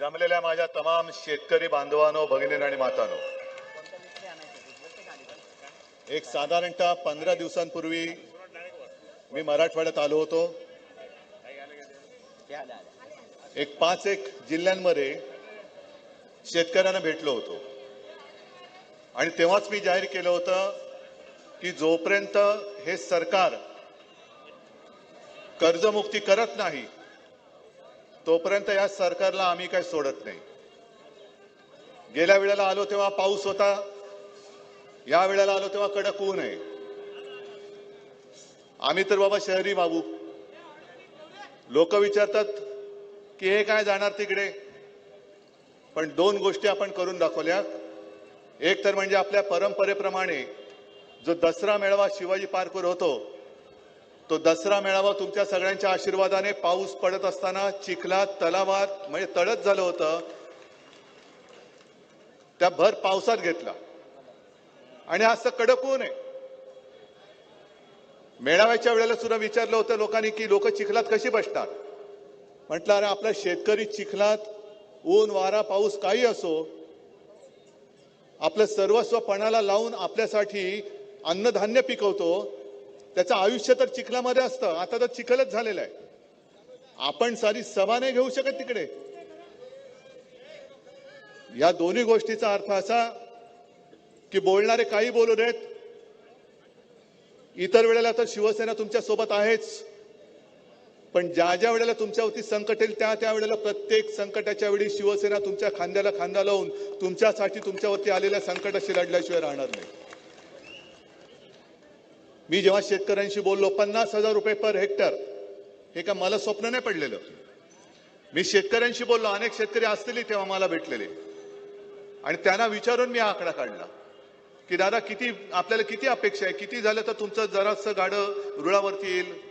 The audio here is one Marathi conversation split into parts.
जमलेल्या माझ्या तमाम शेतकरी बांधवानो भगिनी आणि मातानो एक साधारणतः पंधरा दिवसांपूर्वी मी मराठवाड्यात आलो होतो. एक पाच एक जिल्ह्यांमध्ये शेतकऱ्यांना भेटलो होतो. आणि तेव्हाच मी जाहीर केलं होतं की जोपर्यंत हे सरकार कर्जमुक्ती करत नाही तोपर्यंत या सरकारला आम्ही काही सोडत नाही. गेल्या वेळेला आलो तेव्हा पाऊस होता. या वेळेला आलो तेव्हा कडक ऊन आहे. आम्ही तर बाबा शहरी बाबू. लोक विचारतात की हे काय जाणार तिकडे? पण दोन गोष्टी आपण करून दाखवल्या. एक तर म्हणजे आपल्या परंपरेप्रमाणे जो दसरा मेळावा शिवाजी पार्कवर होतो तो दसरा मेळावा तुमच्या सगळ्यांच्या आशीर्वादाने पाऊस पडत असताना चिखलात तलावात म्हणजे तळत झालं होतं. त्या भर पावसात घेतला. आणि असं कडक ऊन आहे. मेळाव्याच्या वेळेला सुद्धा विचारलं होतं लोकांनी की लोक चिखलात कशी बसतात? म्हटलं अरे आपला शेतकरी चिखलात ऊन वारा पाऊस काही असो आपलं सर्वस्व पणाला लावून आपल्यासाठी अन्नधान्य पिकवतो त्याचं आयुष्य तर चिखलामध्ये असतं. आता तर चिखलच झालेलं आहे. आपण सारी सभा नाही घेऊ शकत तिकडे. या दोन्ही गोष्टीचा अर्थ असा की बोलणारे काही बोलू देत. इतर वेळेला तर शिवसेना तुमच्यासोबत आहेच. पण ज्या ज्या वेळेला तुमच्यावरती संकट येईल त्या त्या वेळेला प्रत्येक संकटाच्या वेळी शिवसेना तुमच्या खांद्याला खांदा लावून तुमच्यासाठी तुमच्यावरती आलेल्या संकटाशी लढल्याशिवाय राहणार नाही. मी जेव्हा शेतकऱ्यांशी बोललो पन्नास हजार रुपये पर हेक्टर. हे का मला स्वप्न नाही पडलेलं. मी शेतकऱ्यांशी बोललो अनेक शेतकरी असतील तेव्हा मला भेटलेले. आणि त्यांना विचारून मी आकडा काढला. की दादा किती आपल्याला किती अपेक्षा आहे? किती झालं तर तुमचं जरासं गाडं रुळावरती येईल?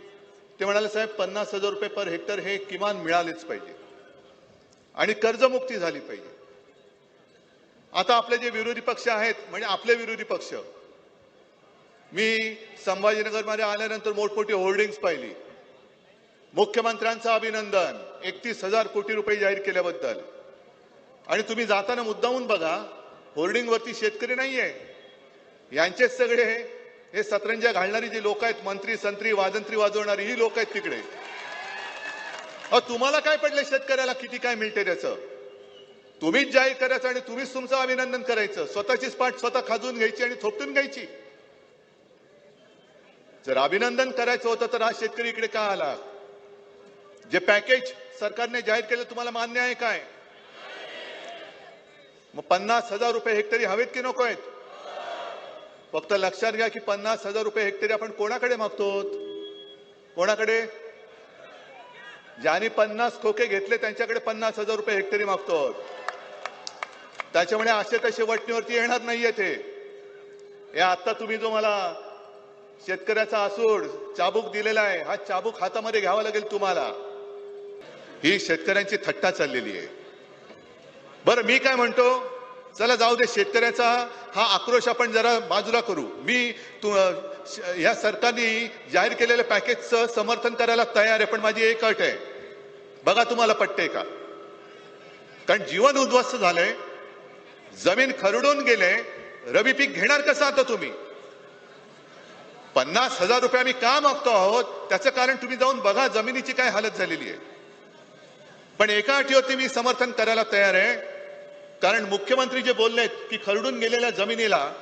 ते म्हणाले साहेब पन्नास हजार रुपये पर हेक्टर हे किमान मिळालेच पाहिजे. आणि कर्जमुक्ती झाली पाहिजे. आता आपले जे विरोधी पक्ष आहेत म्हणजे आपले विरोधी पक्ष मी संभाजीनगरमध्ये आल्यानंतर मोठमोठी होर्डिंग्स पाहिली. मुख्यमंत्र्यांचं अभिनंदन एकतीस हजार कोटी रुपये जाहीर केल्याबद्दल. आणि तुम्ही जाताना मुद्दामून बघा होर्डिंगवरती शेतकरी नाहीये. यांचेच सगळे हे सतरंजा घालणारी जी लोक आहेत मंत्री संत्री वादंत्री वाजवणारी ही लोक आहेत तिकडे. अहो तुम्हाला काय पडलं शेतकऱ्याला? किती काय मिळते त्याचं? तुम्हीच जाहीर करायचं आणि तुम्हीच तुमचं अभिनंदन करायचं. स्वतःचीच पाठ स्वतः खाजून घ्यायची आणि थोपटून घ्यायची. जर अभिनंदन करायचं होतं तर हा शेतकरी इकडे का आला? जे पॅकेज सरकारने जाहीर केलं तुम्हाला मान्य आहे काय? मग पन्नास हजार रुपये हेक्टरी हवेत की नको आहेत? फक्त लक्षात घ्या की पन्नास हजार रुपये हेक्टरी आपण कोणाकडे मागतो कोणाकडे? ज्यांनी पन्नास खोके घेतले त्यांच्याकडे पन्नास हजार रुपये हेक्टरी मागतो त्याच्यामुळे असे तसे वटणीवरती येणार नाहीये ते. हे आता तुम्ही जो मला शेतकऱ्याचा आसूड चाबूक दिलेला आहे. हा चाबूक हातामध्ये घ्यावा लागेल तुम्हाला. ही शेतकऱ्यांची थट्टा चाललेली आहे. बरं मी काय म्हणतो? चला जाऊ दे शेतकऱ्याचा हा आक्रोश आपण जरा बाजूला करू. मी तु ह्या या सरकारने जाहीर केलेल्या पॅकेजचं समर्थन करायला तयार आहे पण माझी एक अट आहे. बघा तुम्हाला पटते का? कारण जीवन उद्ध्वस्त झालंय जमीन खरडून गेले रबी पीक घेणार कसं आता तुम्ही? पन्नास हजार रुपये आम्ही का मागतो आहोत? त्याचं कारण तुम्ही जाऊन बघा जमिनीची काय हालत झालेली आहे. पण एका अटीवरती मी समर्थन करायला तयार आहे. कारण मुख्यमंत्री जे बोललेत की खरडून गेलेल्या जमिनीला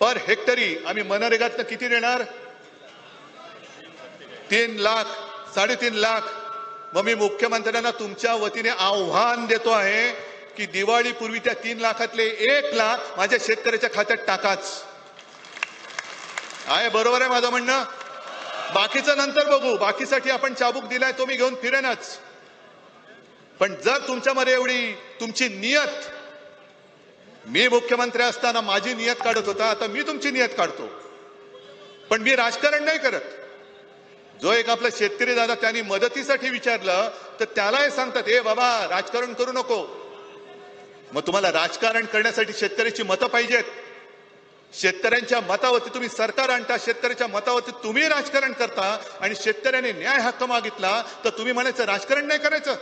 पर हेक्टरी आम्ही मनरेगातनं किती देणार? तीन लाख साडेतीन लाख. मग मी मुख्यमंत्र्यांना तुमच्या वतीने आव्हान देतो आहे की दिवाळीपूर्वी त्या तीन लाखातले एक लाख माझ्या शेतकऱ्याच्या खात्यात टाकाच. आहे बरोबर आहे माझं म्हणणं? बाकीचं नंतर बघू. बाकीसाठी आपण चाबूक दिलाय तो मी घेऊन फिरेनच. पण जर तुमच्यामध्ये एवढी तुमची नियत मी मुख्यमंत्री असताना माझी नियत काढत होता आता मी तुमची नियत काढतो. पण मी राजकारण नाही करत. जो एक आपला शेतकरी दादा त्यांनी मदतीसाठी विचारलं तर त्याला हे सांगतात हे बाबा राजकारण करू नको. मग तुम्हाला राजकारण करण्यासाठी शेतकऱ्याची मतं पाहिजेत. शेतकऱ्यांच्या मतावरती तुम्ही सरकार आणता शेतकऱ्याच्या मतावरती तुम्ही राजकारण करता आणि शेतकऱ्याने न्याय हक्क मागितला तर तुम्ही म्हणायचं राजकारण नाही करायचं.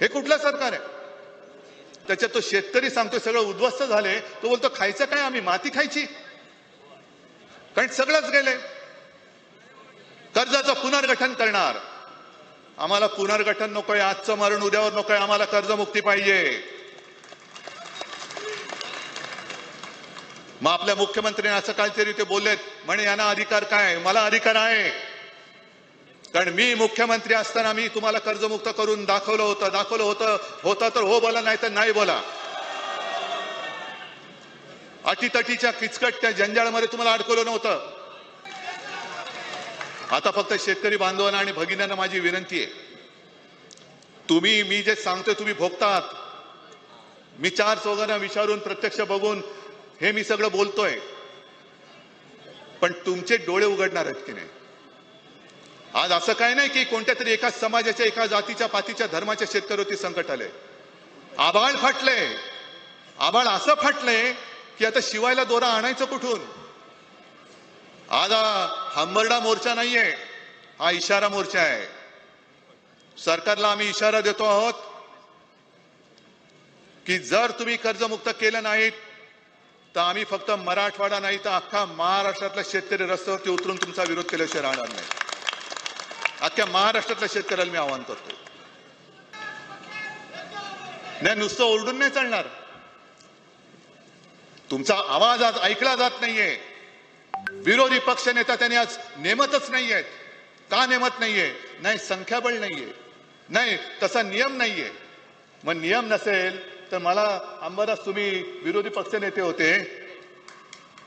हे कुठलं सरकार आहे? त्याच्यात तो शेतकरी सांगतो सगळं उद्ध्वस्त झाले. तो बोलतो खायचं काय? आम्ही माती खायची. कारण सगळंच गेले कर्जाचं पुनर्गठन करणार. आम्हाला पुनर्गठन नकोय आजचं मरण उद्यावर नकोय आम्हाला कर्जमुक्ती पाहिजे. मग आपल्या मुख्यमंत्र्यांनी असं काहीतरी ते बोललेत म्हणे यांना अधिकार काय मला अधिकार आहे. कारण मी मुख्यमंत्री असताना मी तुम्हाला कर्जमुक्त करून दाखवलं होतं दाखवलं होतं होतं तर हो बोला नाही तर नाही बोला. अटीतटीच्या किचकट त्या जंजाळमध्ये तुम्हाला अडकवलं नव्हतं. आता फक्त शेतकरी बांधवांना आणि भगिन्यांना माझी विनंती आहे. तुम्ही मी जे सांगतोय तुम्ही भोगतात. मी चार चौघांना विचारून प्रत्यक्ष बघून हे मी सगळं बोलतोय. पण तुमचे डोळे उघडणार आहेत की नाही? आज असं काय नाही की कोणत्या तरी एका समाजाच्या एका जातीच्या पातीच्या धर्माच्या शेतकऱ्यावरती संकट आले आबाळ फाटले आबाळ असं फाटले की आता शिवायला दोरा आणायचं कुठून? आज हंबरडा मोर्चा नाहीये हा इशारा मोर्चा आहे. सरकारला आम्ही इशारा देतो आहोत की जर तुम्ही कर्जमुक्त केलं नाहीत तर आम्ही फक्त मराठवाडा नाही तर अख्खा महाराष्ट्रातला शेतकरी रस्त्यावरती उतरून तुमचा विरोध केल्याशिवाय राहणार नाही. अख्ख्या महाराष्ट्रातल्या शेतकऱ्याला मी आवाहन करतो नाही नुसतं ओरडून नाही चालणार. तुमचा आवाज आज ऐकला जात नाहीये. विरोधी पक्ष नेता त्यांनी आज नेमतच नाहीयेत. का नेमत नाहीये? नाही संख्याबळ नाहीये. नाही तसा नियम नाहीये. मग नियम नसेल तर मला अंबादास तुम्ही विरोधी पक्ष नेते होते.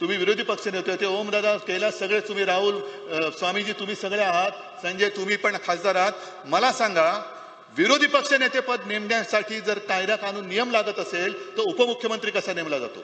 तुम्ही विरोधी पक्ष नेते होते. ओमदादा कैलास सगळे तुम्ही राहुल स्वामीजी तुम्ही सगळे आहात. संजय तुम्ही पण खासदार आहात. मला सांगा विरोधी पक्ष पद नेमण्यासाठी जर कायदा कानून नियम लागत असेल तर उपमुख्यमंत्री कसा नेमला जातो?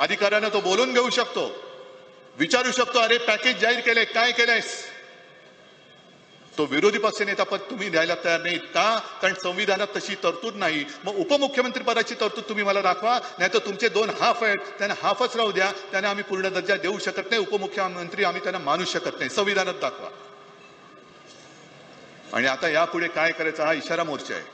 अधिकाऱ्यानं तो बोलून घेऊ शकतो. विचारू शकतो अरे पॅकेज जाहीर केलंय काय केलंयस? तो विरोधी पक्षनेता पद तुम्ही द्यायला तयार नाहीत का? कारण संविधानात तशी तरतूद नाही. मग उपमुख्यमंत्री पदाची तरतूद तुम्ही मला दाखवा. नाही तर तुमचे दोन हाफ आहेत. त्यांना हाफच राहू द्या. त्यांना आम्ही पूर्ण दर्जा देऊ शकत नाही. उपमुख्यमंत्री आम्ही त्यांना मानू शकत नाही. संविधानात दाखवा. आणि आता यापुढे काय करायचं हा इशारा मोर्चा आहे.